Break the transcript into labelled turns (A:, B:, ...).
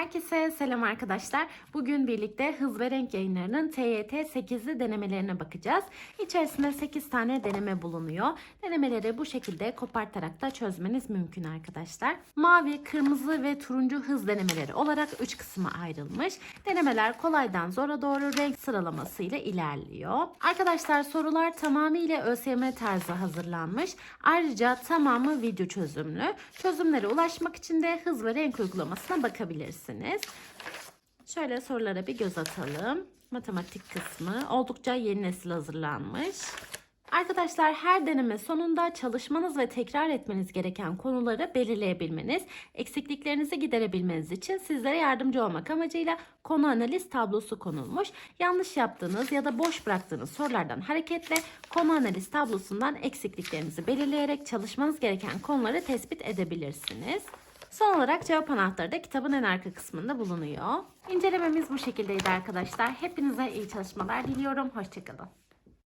A: Herkese selam arkadaşlar. Bugün birlikte Hız ve Renk yayınlarının TYT 8'li denemelerine bakacağız. İçerisinde 8 tane deneme bulunuyor. Denemeleri bu şekilde kopartarak da çözmeniz mümkün arkadaşlar. Mavi, kırmızı ve turuncu hız denemeleri olarak 3 kısma ayrılmış. Denemeler kolaydan zora doğru renk sıralamasıyla ilerliyor. Arkadaşlar sorular tamamıyla ÖSYM tarzı hazırlanmış. Ayrıca tamamı video çözümlü. Çözümlere ulaşmak için de hız ve renk uygulamasına bakabilirsiniz. Şöyle sorulara bir göz atalım. Matematik kısmı oldukça yeni nesil hazırlanmış. Arkadaşlar her deneme sonunda çalışmanız ve tekrar etmeniz gereken konuları belirleyebilmeniz, eksikliklerinizi giderebilmeniz için sizlere yardımcı olmak amacıyla konu analiz tablosu konulmuş. Yanlış yaptığınız ya da boş bıraktığınız sorulardan hareketle konu analiz tablosundan eksikliklerinizi belirleyerek çalışmanız gereken konuları tespit edebilirsiniz. Son olarak cevap anahtarı da kitabın en arka kısmında bulunuyor. İncelememiz bu şekildeydi arkadaşlar. Hepinize iyi çalışmalar diliyorum. Hoşçakalın.